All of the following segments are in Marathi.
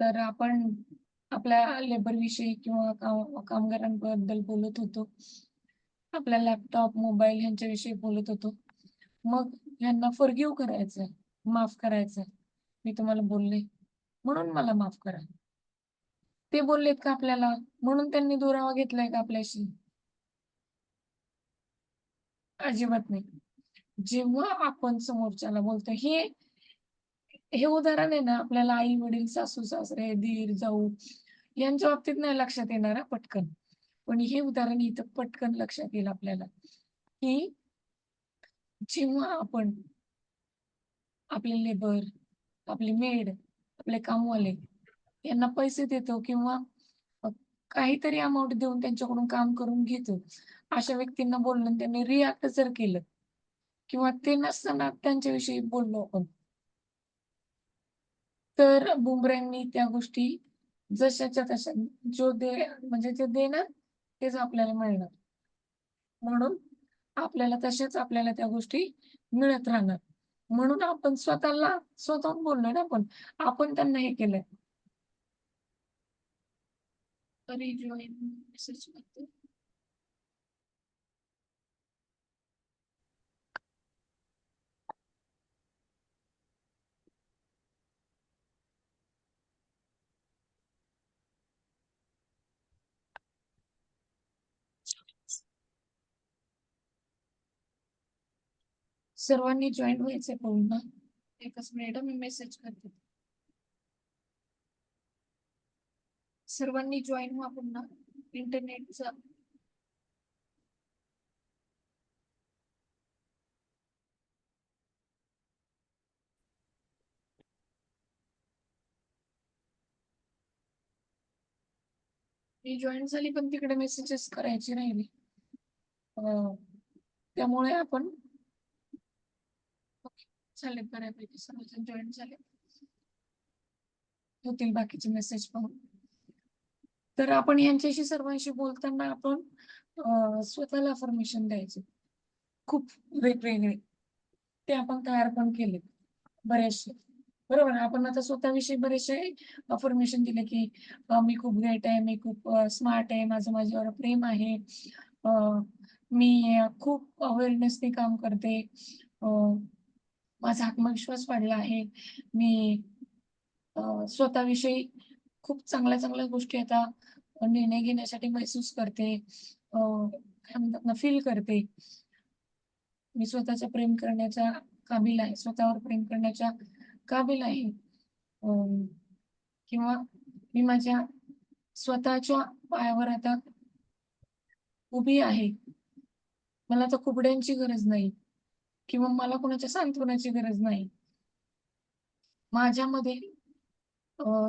तर आपण आपल्या लेबर विषयी किंवा कामगारांबद्दल बोलत होतो. आपल्या लॅपटॉप, मोबाईल ह्यांच्याविषयी बोलत होतो. मग ह्यांना फॉरगिव्ह करायचंय, माफ करायचंय. मी तुम्हाला बोलले, म्हणून मला माफ करा. ते बोललेत का आपल्याला, म्हणून त्यांनी दुरावा घेतलाय का आपल्याशी? अजिबात नाही. जेव्हा आपण समोरच्याला बोलतो हे हे उदाहरण आहे ना आपल्याला आई-वडील, सासू-सासरे, दीर, जाऊ यांच्या बाबतीत नाही लक्षात येणार पटकन. पण हे उदाहरण इथं पटकन लक्षात येईल आपल्याला, की जेव्हा आपण आपले लेबर, आपली मेड, आपले कामवाले यांना पैसे देतो किंवा काहीतरी अमाऊंट देऊन त्यांच्याकडून काम करून घेतो. अशा व्यक्तींना बोलणं आणि त्यांनी रिॲक्ट जर केलं किंवा ते नसताना त्यांच्याविषयी बोललो आपण तर बुमरॅंगनी त्या गोष्टी जशाच्या तशा जो दे म्हणजे जे देणार तेच आपल्याला मिळणार. म्हणून आपल्याला तशाच आपल्याला त्या गोष्टी मिळत राहणार. म्हणून आपण स्वतःला स्वतःहून बोललोय ना आपण. आपण त्यांना हे केलंय. सर्वांनी जॉईन व्हायचंय पुन्हा. एकच मिनिट मी मेसेज करते. सर्वांनी जॉईन व्हा पुन्हा. इंटरनेटचा मी जॉइन झाली पण तिकडे मेसेजेस करायची राहिली. त्यामुळे आपण झाले बऱ्यापैकी सर्वजण जॉईन झाले. होतील बाकीचे मेसेज पाहून. तर आपण यांच्याशी सर्वांशी बोलताना आपण स्वतःला फॉर्मेशन द्यायचे. खूप वेगवेगळे. ते आपण तयार पण केलेत बरेचसे. बरोबर आपण आता स्वतःविषयी बरेचसे अफर्मेशन दिले, की मी खूप ग्रेट आहे, मी खूप स्मार्ट आहे, माझं माझ्यावर प्रेम आहे. मी खूप अवेअरनेसने काम करते. माझा आत्मविश्वास वाढला आहे. मी स्वतःविषयी खूप चांगल्या-चांगल्या गोष्टी आता निर्णय घेण्यासाठी महसूस करते. अ, काय म्हणतात ना, फील करते. मी स्वतःचं प्रेम करण्याच्या काबिल आहे. स्वतःवर प्रेम करण्याच्या काबिल आहे. किंवा मी माझ्या स्वतःच्या पायावर आता उभी आहे. मला तर कुबड्यांची गरज नाही किंवा मला कोणाच्या सांत्वनाची गरज नाही. माझ्यामध्ये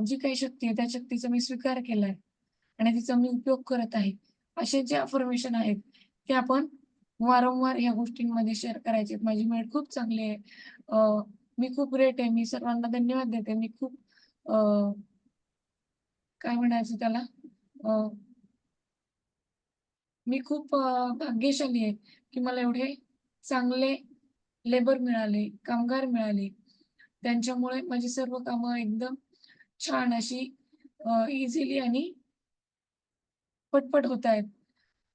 जी काही शक्ती आहे, त्या शक्तीचा मी स्वीकार केलाय आणि तिचा मी उपयोग करत आहे. असे जे अफर्मेशन आहेत, ते आपण वारंवार ह्या गोष्टींमध्ये शेअर करायचे. माझी मेड खूप चांगली आहे. मी खूप ग्रेट आहे. मी सर्वांना धन्यवाद देते. मी खूप काय म्हणायचं त्याला मी खूप भाग्यशाली आहे, की मला एवढे चांगले लेबर मिळाले, कामगार मिळाले. त्यांच्यामुळे माझी सर्व कामं एकदम छान अशी इझिली आणि पटपट होत आहेत.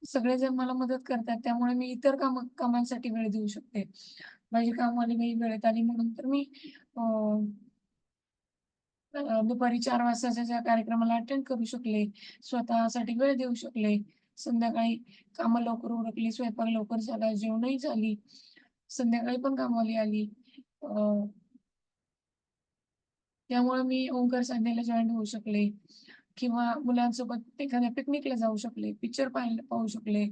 सगळेजण मला मदत करतात. त्यामुळे मी इतर काम कामांसाठी वेळ देऊ शकते. माझी कामवाली मी वेळेत आली म्हणून तर मी दुपारी चार वाजताच्या कार्यक्रमाला अटेंड करू शकले. स्वतःसाठी वेळ देऊ शकले. संध्याकाळी कामं लवकर उरकली, स्वयंपाक लवकर झाला, जेवणही झाली. संध्याकाळी पण कामावली आली. अ त्यामुळे मी ओंकार साधनेला जॉईन होऊ शकले किंवा मुलांसोबत एखाद्या पिकनिकला जाऊ शकले, पिक्चर पाहायला पाहू शकले.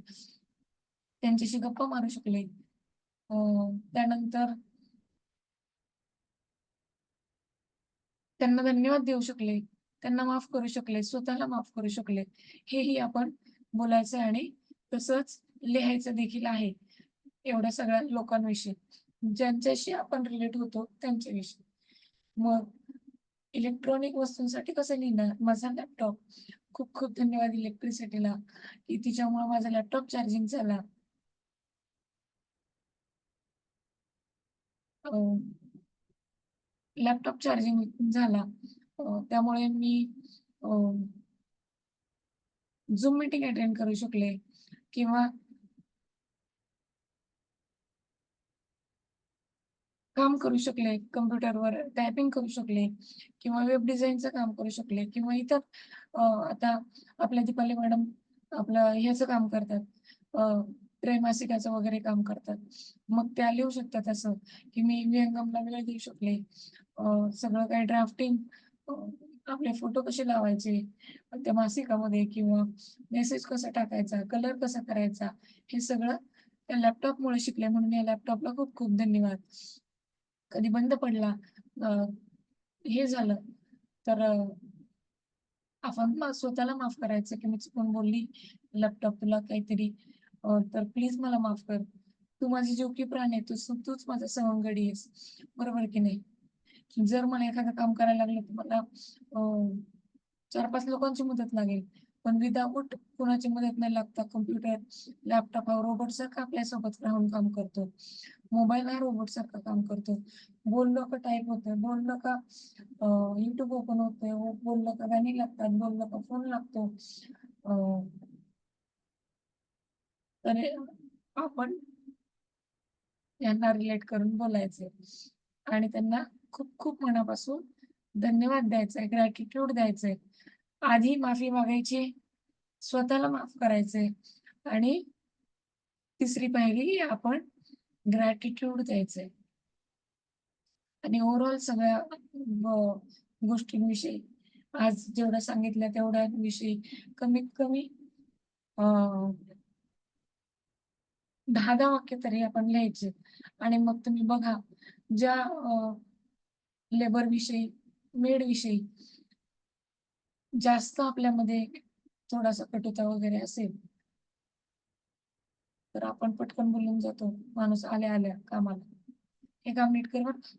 त्यांच्याशी गप्पा मारू शकले. त्यानंतर त्यांना धन्यवाद देऊ शकले, त्यांना माफ करू शकले, स्वतःला माफ करू शकले. हेही आपण बोलायचं आणि तसंच लिहायचं देखील आहे. एवढ्या सगळ्या लोकांविषयी, ज्यांच्याशी आपण रिलेट होतो त्यांच्याविषयी. मग इलेक्ट्रॉनिक वस्तूंसाठी कसं लिहिणार? माझा लॅपटॉप. खूप खूप धन्यवाद इलेक्ट्रिसिटीला, की तिच्यामुळे माझा लॅपटॉप चार्जिंग झाला. लॅपटॉप चार्जिंग झाला. त्यामुळे मी झूम मीटिंग अटेंड करू शकले किंवा काम करू शकले कम्प्युटरवर टायपिंग करू शकले किंवा वेब डिझाईनचं काम करू शकले किंवा इतर आता आपल्या दीपाली मॅडम आपलं ह्याचं काम करतात त्रैमासिकाचं वगैरे काम करतात. मग त्या लिहू शकतात असं की मी विहंगमला वेळ देऊ शकले सगळं काही ड्राफ्टिंग आपले फोटो कसे लावायचे त्या मासिकामध्ये किंवा मेसेज कसा टाकायचा कलर कसा करायचा हे सगळं त्या लॅपटॉपमुळे शिकले. म्हणून या लॅपटॉपला खूप खूप धन्यवाद. कधी बंद पडला हे झालं. तर आपण स्वतःला माफ करायचं की मी चुकून बोलली लॅपटॉप तुला काहीतरी. तर प्लीज मला माफ कर. तू माझी जीव की प्राण आहे तू तूच माझा सवंगडी आहेस. बरोबर की नाही? जर मला एखादं काम करायला लागलं तर मला चार पाच लोकांची मदत लागेल. पण विदाऊट कोणाची मदत नाही लागता. कम्प्युटर लॅपटॉप रोबोट सारखा आपल्यासोबत राहून काम करतो. मोबाईल हा रोबोट सारखं काम करतो? बोललं का टाईप होतंय? बोललं का युट्यूब ओपन होतंय? बोललं का गाणी लागतात? बोललं का फोन लागतो? अं, तर आपण यांना रिलेट करून बोलायचे आणि त्यांना खूप खूप मनापासून धन्यवाद द्यायचा ग्रॅटिट्यूड द्यायचंय. आधी माफी मागायची स्वतःला माफ करायचंय. आणि तिसरी पाहिली आपण ग्रॅटिट्यूड द्यायचंय. आणि ओव्हरऑल सगळ्या गोष्टींविषयी आज जेवढं सांगितलं तेवढ्याविषयी कमीत कमी दहा दहा वाक्य तरी आपण लिहायचे. आणि मग तुम्ही बघा ज्या लेबर विषयी मेड मेडविषयी जास्त आपल्यामध्ये थोडासा कटुता वगैरे असेल तर आपण पटकन बोलून जातो. माणूस आल्या आल्या कामाला. हे काम नीट कर बरं का.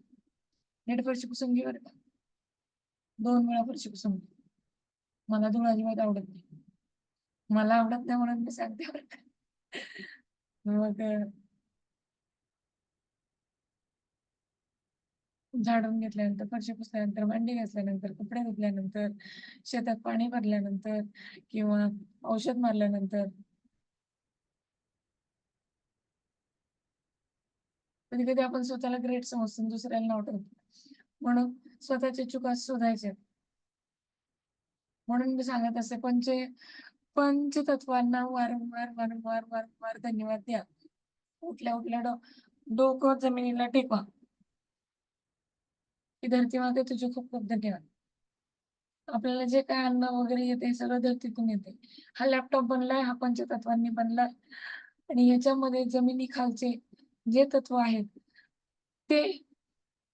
नीट फरशी पुसून घे बरं का? दोन वेळा फरशी पुसून घे. मला धूळ अजिबात आवडत नाही. मला आवडत नाही म्हणून मी सांगते बरं का. मग झाडून घेतल्यानंतर फरशी पुसल्यानंतर भांडी घासल्यानंतर कपडे धुतल्यानंतर शेतात पाणी भरल्यानंतर किंवा औषध मारल्यानंतर कधी कधी आपण स्वतःला ग्रेट समजतो दुसऱ्याला नाव ठेवतो म्हणून स्वतःच्या चुका शोधायच्या म्हणून मी सांगत असते पंच पंचतत्वांना वारंवार वारंवार वारंवार धन्यवाद द्या. उठल्या उठल्या डो डोकं जमिनीला टेकवा. की धरती मागे तुझे खूप खूप धन्यवाद. आपल्याला जे काय अन्न वगैरे येते हे सगळं धरतीतून येते. हा लॅपटॉप बनलाय हा पंचतत्वांनी बनलाय. आणि ह्याच्यामध्ये जमिनी खालचे जे तत्व आहेत ते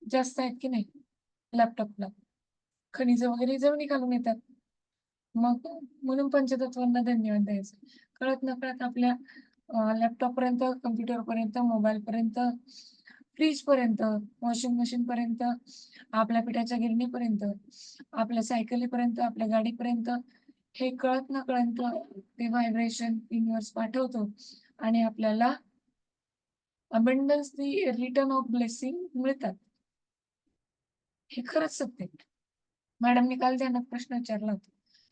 जास्त आहेत की नाही? लॅपटॉपला खनिज वगैरे जमिनी घालून येतात. मग म्हणून पंचतत्वांना धन्यवाद द्यायचं. कळत नकळत आपल्या लॅपटॉप पर्यंत कम्प्युटर पर्यंत मोबाईल पर्यंत फ्रीज पर्यंत वॉशिंग मशीन पर्यंत आपल्या पिठाच्या गिरणीपर्यंत आपल्या सायकलीपर्यंत आपल्या गाडीपर्यंत हे कळत न कळत ते व्हायब्रेशन युनिवर्स पाठवतो. आणि आपल्याला अबंडन्स रिटर्न ऑफ ब्लेसिंग मिळतात. हे खरंच सत्य आहे. मॅडमनी काल त्यांना प्रश्न विचारला होता.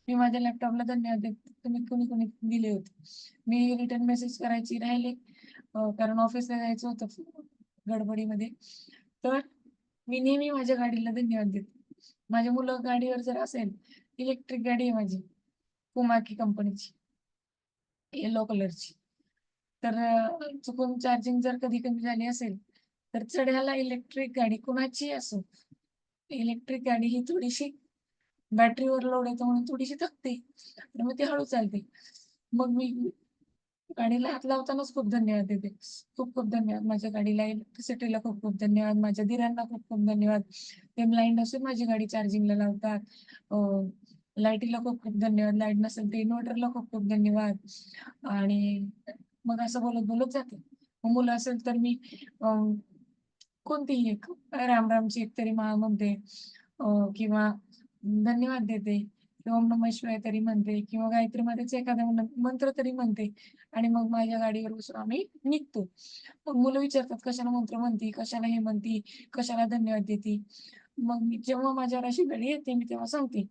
मी माझ्या लॅपटॉपला धन्यवाद देते तुम्ही कोणी कोणी दिले होते. मी रिटर्न मेसेज करायची राहिले. कारण ऑफिसला जायचं होतं गडबडीमध्ये. तर मी नेहमी माझ्या गाडीला धन्यवाद देते. माझ्या मुलं गाडीवर जर असेल इलेक्ट्रिक गाडी आहे माझी. कुमाकी कंपनीची येलो कलरची तर चुकून चार्जिंग जर कधी कमी झाली असेल तर चढ्याला इलेक्ट्रिक गाडी कुणाची असो इलेक्ट्रिक गाडी ही थोडीशी बॅटरीवर लोड येतो म्हणून थोडीशी थकते तर मग ती हळू चालते. मग मी गाडीला हात लावतानाच खूप धन्यवाद देते. खूप खूप धन्यवाद. माझ्या गाडीला इलेक्ट्रिसिटीला खूप खूप धन्यवाद. माझ्या धीरांना खूप खूप धन्यवाद. ते ब्लाइंड असून माझी गाडी चार्जिंगला लावतात. लाईटीला खूप खूप धन्यवाद. लाइट नसेल ते इन्व्हर्टरला खूप खूप धन्यवाद. आणि मग असं बोलत बोलत जाते. मग मुलं असेल तर मी अं, कोणतीही एक रामरामची एक तरी माळ म्हणते किंवा धन्यवाद देते ओम नम शिवाय तरी म्हणते किंवा गायत्री मध्येच एखादा मंत्र तरी म्हणते आणि मग माझ्या गाडीवर बसून आम्ही निघतो. मग मुलं विचारतात कशाला मंत्र म्हणते कशाला हे म्हणते कशाला धन्यवाद देते? मग मी जेव्हा माझ्यावर अशी वेळ येते मी तेव्हा सांगते.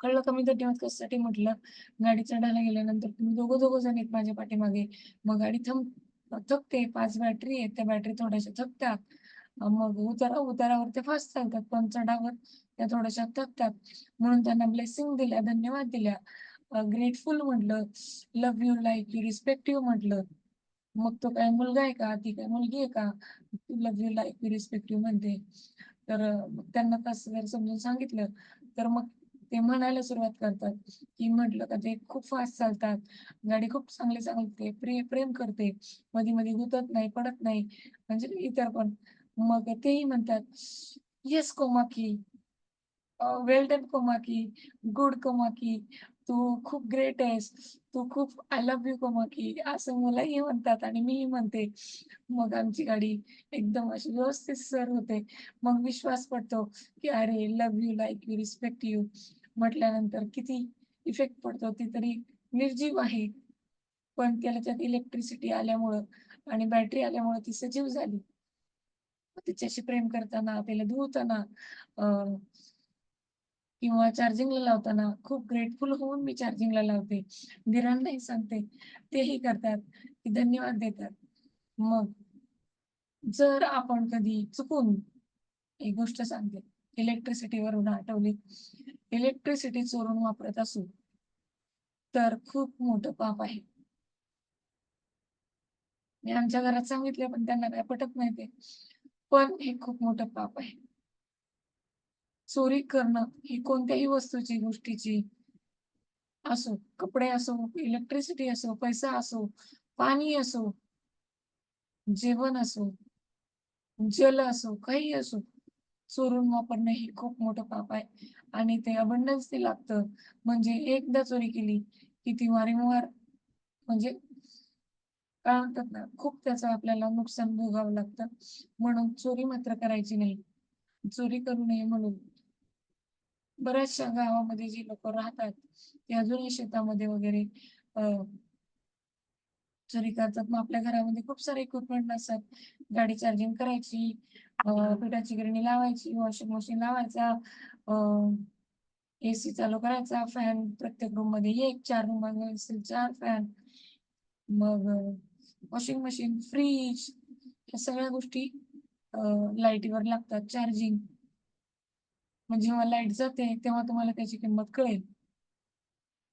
कळलं का मी तर तेव्हा कशासाठी म्हटलं, गाडी चढायला गेल्यानंतर तुम्ही दोघं दोघं जण आहेत माझ्या पाठीमागे. मग गाडी थंब थकते. पाच बॅटरी आहेत. त्या बॅटरी थोड्याशा थकतात. मग उतारा उतारावर ते फास्ट चालतात. पण चढावर त्या थोड्याशा थकतात. म्हणून त्यांना ब्लेसिंग दिल्या, धन्यवाद दिल्या. ग्रेटफुल म्हटलं, love you, like you, respect you म्हटलं. मग तो काय मुलगा आहे का? ती काय मुलगी आहे का? Love you, like you, respect you म्हणते. तर त्यांना कसं जर समजून सांगितलं, तर मग ते म्हणायला सुरुवात करतात, की म्हटलं का ते खूप फास्ट चालतात. गाडी खूप चांगली चालते प्रे प्रेम करते. मधी-मधी गुतत नाही, पडत नाही. म्हणजे इतर पण. मग तेही म्हणतात, "yes Komaki." Well done Komaki, good Komaki, तू खूप ग्रेट आहेस, तू खूप आय लव्ह यू कोमाकी, असं मलाही म्हणतात आणि मीही म्हणते. मग आमची गाडी एकदम अशी व्यवस्थित सर होते. मग विश्वास पडतो की अरे love you, like you, respect you म्हटल्यानंतर किती इफेक्ट पडतो. ती तरी निर्जीव आहे, पण त्याला त्यात इलेक्ट्रिसिटी आल्यामुळं आणि बॅटरी आल्यामुळं ती सजीव झाली. तिच्याशी प्रेम करताना, त्याला धुवताना अं किंवा चार्जिंगला लावताना खूप ग्रेटफुल होऊन मी चार्जिंगला लावते. धीरांनाही सांगते. तेही करतात, की धन्यवाद देतात. मग जर आपण कधी चुकून एक गोष्ट सांगते, इलेक्ट्रिसिटीवरून आठवली. इलेक्ट्रिसिटी चोरून वापरत असू, तर खूप मोठं पाप आहे. मी आमच्या घरात सांगितले, पण त्यांना काय पटत नाही ते. पण हे खूप मोठं पाप आहे. चोरी करणं ही कोणत्याही वस्तूची, गोष्टीची असो, कपडे असो, इलेक्ट्रिसिटी असो, पैसा असो, पाणी असो, जेवण असो, जल असो, काही असो, चोरून वापरणं हे खूप मोठं पाप आहे आणि ते अबंडन्सनी लागतं. म्हणजे एकदा चोरी केली, की ती वारंवार म्हणजे काय म्हणतात ना, खूप त्याचं आपल्याला नुकसान भोगावं लागतं. म्हणून चोरी मात्र करायची नाही. चोरी करू नये म्हणून बऱ्याचशा गावामध्ये जी लोक राहतात, ते अजूनही शेतामध्ये वगैरे चोरी करतात. मग आपल्या घरामध्ये खूप सारे इक्विपमेंट असतात. गाडी चार्जिंग करायची, पिठाची गिरणी लावायची, वॉशिंग मशीन लावायचा, अ, एसी चालू करायचा, फॅन प्रत्येक रूममध्ये 1, 4 रूममध्ये असेल चार फॅन. मग वॉशिंग मशीन, फ्रिज ह्या सगळ्या गोष्टी लाईटीवर लागतात. चार्जिंग मग जेव्हा लाइट जाते, तेव्हा तुम्हाला त्याची किंमत कळेल.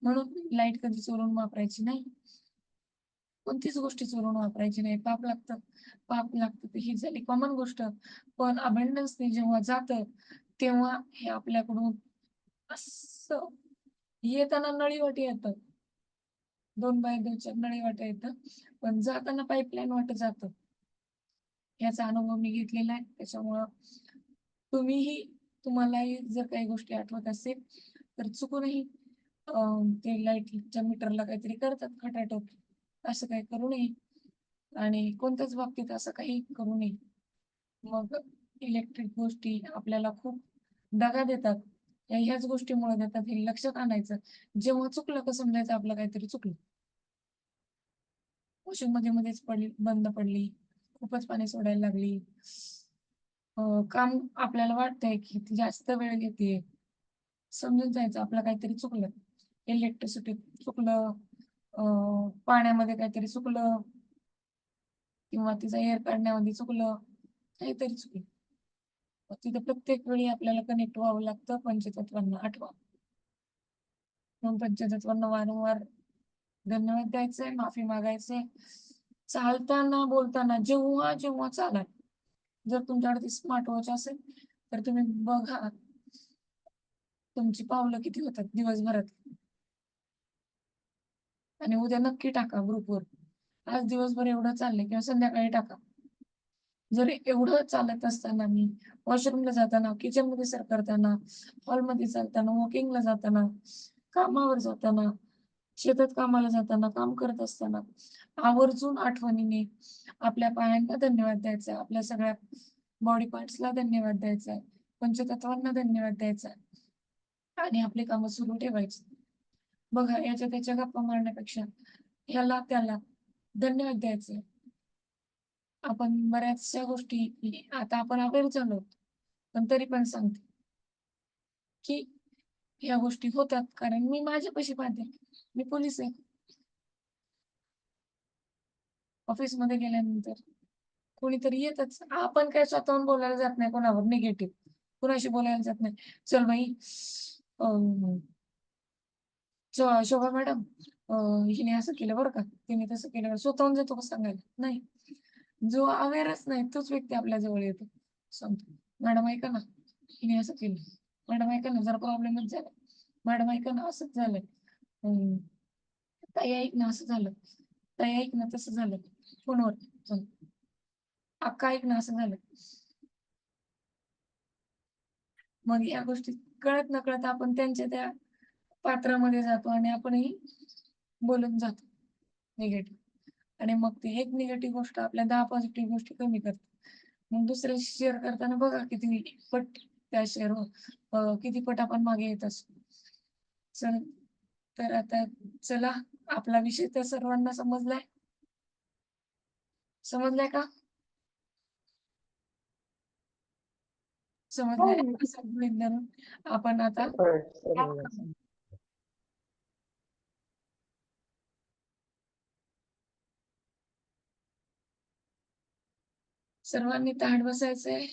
म्हणून लाइट कधी चोरून वापरायची नाही. कोणतीच गोष्टी चोरून वापरायची नाही. पाप लागतं. पाप लागतं ही झाली कॉमन गोष्ट. पण अबंडन्सने जेव्हा जातं, तेव्हा हे आपल्याकडून असं येताना नळीवाटे येतं. 2 बाय 2च्या नळीवाटे येत पण जाताना पाईपलाईन वाट जात याचा अनुभव मी घेतलेला आहे. त्याच्यामुळं तुम्हीही तुम्हालाही जर काही गोष्टी आठवत असेल, तर चुकूनही ते लाईटच्या मीटरला काहीतरी करतात खटाटोप. असं काही करू नये आणि कोणत्याच बाबतीत असं काही करू नये. मग इलेक्ट्रिक गोष्टी आपल्याला खूप दगा देतात. या ह्याच गोष्टीमुळे देतात हे लक्षात आणायचं. जेव्हा चुकलं का समजायचं आपलं काहीतरी चुकलं. वॉशिंग मध्येच पडली बंद पडली, खूपच पाणी सोडायला लागली. काम आपल्याला वाटतंय की ती जास्त वेळ घेते समजून जायचं आपलं काहीतरी चुकलं. इलेक्ट्रिसिटी चुकलं, अ, पाण्यामध्ये काहीतरी चुकलं किंवा तिचा एअर काढण्यामध्ये चुकलं, काहीतरी चुकलं. तिथे तिथं प्रत्येक वेळी आपल्याला कनेक्ट व्हावं लागतं पंचतत्वांना आठवा. मग पंचतत्वांना वारंवार धन्यवाद द्यायचे, माफी मागायचे. चालताना, बोलताना जेव्हा, जेव्हा चालाल. जर तुमच्याकडे स्मार्ट वॉच असेल, तर तुम्ही बघा तुमची पावलं किती होतात दिवसभरात. आणि उद्या नक्की टाका ग्रुपवर. आज दिवसभर एवढं चाललंय किंवा संध्याकाळी टाका. जर एवढं चालत असताना मी वॉशरूमला जाताना, किचनमध्ये सर करताना, हॉलमध्ये चालताना, वॉकिंगला जाताना, कामावर जाताना, शेतात कामाला जाताना, काम करत असताना, आवर्जून आठवणीने आपल्या पायांना धन्यवाद द्यायचा, आपल्या सगळ्या बॉडी पार्ट्सला धन्यवाद द्यायचा, पंचतत्वांना धन्यवाद द्यायचा आणि आपली कामं सुरू ठेवायची. बघा याच्या त्याच्या गप्पा मारण्यापेक्षा ह्याला त्याला धन्यवाद द्यायचे. आपण बऱ्याचशा गोष्टी आता आपण अवेअर झालो. पण तरी पण सांगते की ह्या गोष्टी होतात कारण मी माझ्यापाशी पाहते मी पोलीस आहे. ऑफिसमध्ये गेल्यानंतर कोणीतरी येतच. आपण काय स्वतःहून बोलायला जात नाही कोणावर निगेटिव्ह कोणाशी बोलायला जात नाही. चल बाई अं, शोभा मॅडम हिने असं केलं बरं का? तिने तसं केलं बरं. स्वतःहून जातो का सांगायला. नाही. जो अवेअरच नाही तोच व्यक्ती आपल्या जवळ येतो. सांगतो मॅडम ऐका ना. हिने असं केलं. मॅडम ऐका ना. जरा प्रॉब्लेमच झाला. मॅडम ऐका ना. असंच झालंय. अं, ताई ऐक ना असं झालं. ताई ऐक ना तसं झालं. फोनवर अक्का ऐक ना असं झालं. मग या गोष्टी कळत नकळत आपण त्यांच्या त्या पात्रामध्ये जातो आणि आपणही बोलून जातो. निगेटिव्ह. आणि मग ती एक निगेटिव्ह गोष्ट आपल्या दहा पॉझिटिव्ह गोष्टी कमी करते. मग दुसऱ्याशी शेअर करताना बघा किती पट त्या शेअर हो- किती पट आपण मागे येत असतो. तर आता चला आपला विषय तर सर्वांना समजलाय. समजलाय का? समजलाय? धरून आपण आता सर्वांनी ताट बसायचंय.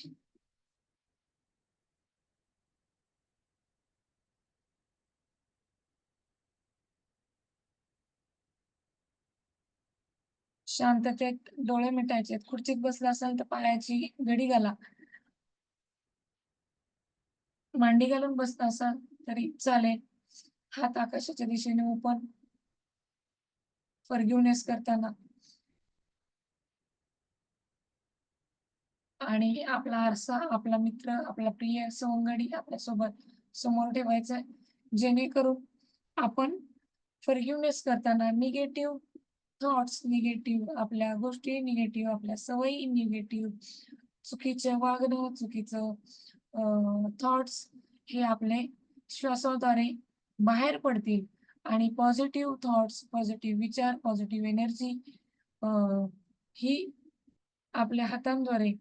शांततेत डोळे मिटायचे खुर्चीत बसला असाल तर पायाची घडी घाला. मांडी घालून बसला असाल तरी चालेल. हात आकाशाच्या दिशेने ओपन. फर्ग्युनेस करताना. आणि आपला आरसा आपला मित्र आपला प्रिय सवंगडी आपल्यासोबत समोर ठेवायचा आहे जेणेकरून आपण फर्ग्युनेस करताना निगेटिव्ह थॉट्स निगेटिव्ह आपल्या गोष्टी निगेटिव्ह आपल्या सवयी निगेटिव्ह चुकीचं वागणं चुकीचं थॉट्स हे आपले श्वासाद्वारे बाहेर पडतील. आणि पॉझिटिव्ह थॉट्स पॉझिटिव्ह विचार पॉझिटिव्ह एनर्जी ही आपल्या हातांद्वारे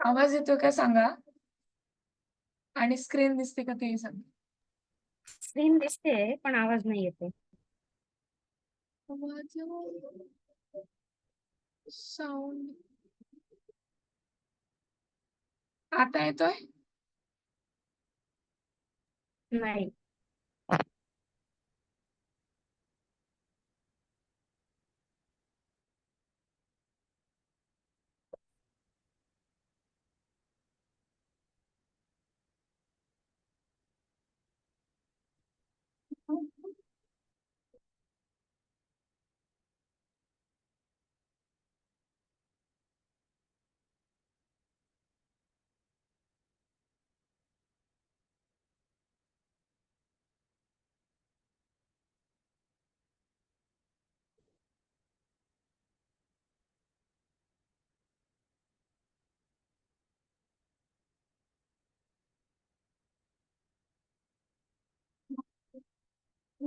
आवाज येतोय का सांगा? आणि स्क्रीन दिसते का तेही सांगा. स्क्रीन दिसते पण आवाज नाही येते साऊंड आता येतोय? नाही.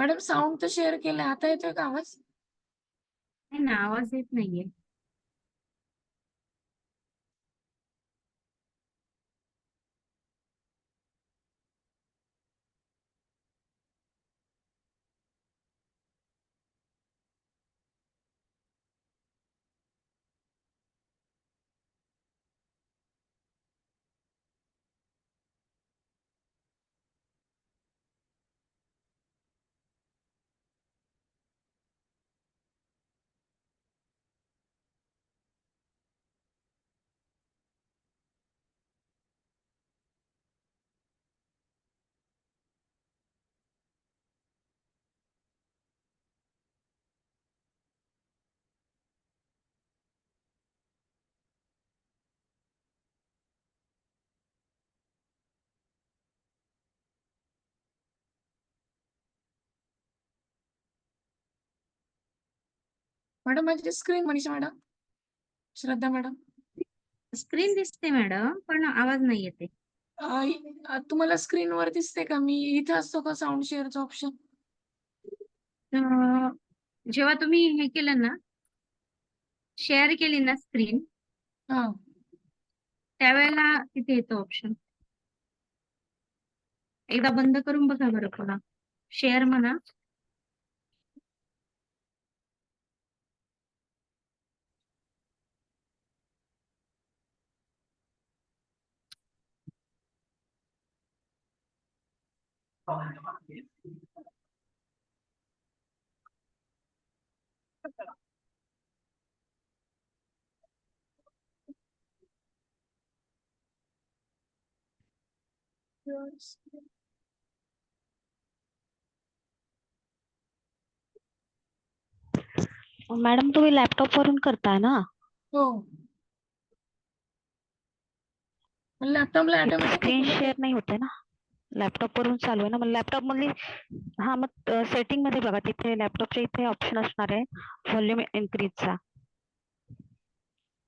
मॅडम साऊंड तर शेअर केलं. आता येतोय का आवाज? नाही ना आवाज येत नाहीये. मॅडम माझी screen Manisha madam. Shraddha madam. Screen दिसते मॅडम पण आवाज नाही येते. तुम्हाला स्क्रीनवर दिसते का? मी इथं असतो का साऊंड शेअरचा ऑप्शन जेव्हा तुम्ही हे केलं ना शेअर केली ना स्क्रीन हा. त्यावेळेला तिथे येतो ऑप्शन एकदा बंद करून बघा बरं पुन्हा शेअर म्हणा. मॅडम तुम्ही लॅपटॉप वरून करताय ना? हो. लॅपटॉपला स्क्रीन ऑटोमॅटिक शेअर नाही होते ना? लॅपटॉप वरून चालू आहे ना. मग लॅपटॉप मधली हा मग सेटिंगमध्ये बघा. तिथे लॅपटॉपच्या इथे ऑप्शन असणार आहे. व्हॉल्यूम इन्क्रीजचा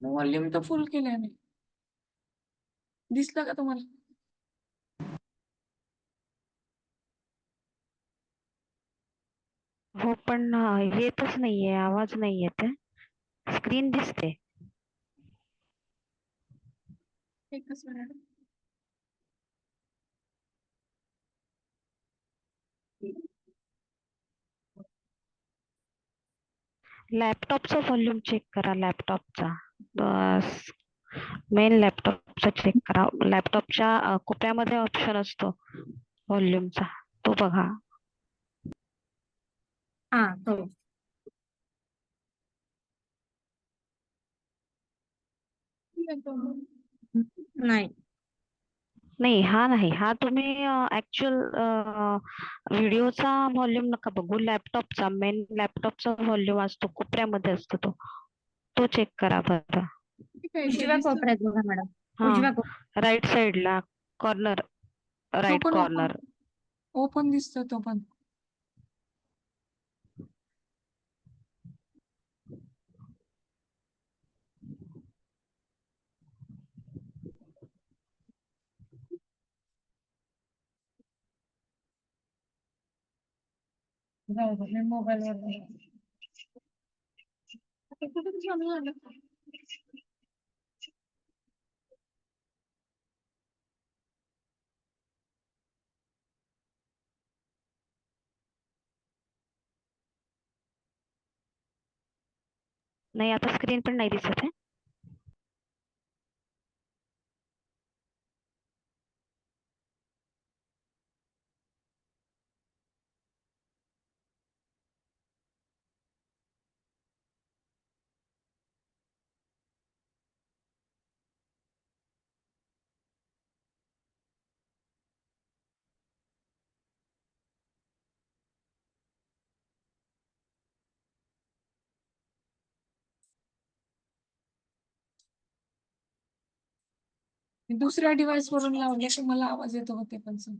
व्हॉल्यूम तर फुल केलंय मी दिसलं का तुम्हाला? हो पण येतच नाहीये. आवाज नाही येते स्क्रीन दिसते. एकच मिनिट. लॅपटॉपचा व्हॉल्यूम चेक करा लॅपटॉपचा बस. मेन लॅपटॉपचा चेक करा. लॅपटॉपच्या कोपऱ्यामध्ये ऑप्शन असतो व्हॉल्यूमचा तो बघा. हा तो. नाही. नाही हा नाही. हा तुम्ही ऍक्च्युअल व्हिडिओचा व्हॉल्यूम नका बघू. लॅपटॉपचा मेन लॅपटॉपचा व्हॉल्यूम असतो कोपऱ्यामध्ये असतो तो. तो चेक करा बरं उजव्या कोपऱ्यात बघा मॅडम. हा. उजव्या राईट साइडला कॉर्नर राईट कॉर्नर ओपन दिसतो तो पण. जाऊ दे, मी मोबाईल वर नाही आता स्क्रीन पण नाही दिसत आहे. दुसऱ्या डिव्हाइस वरून लावले मला आवाज येतो होते पण सर.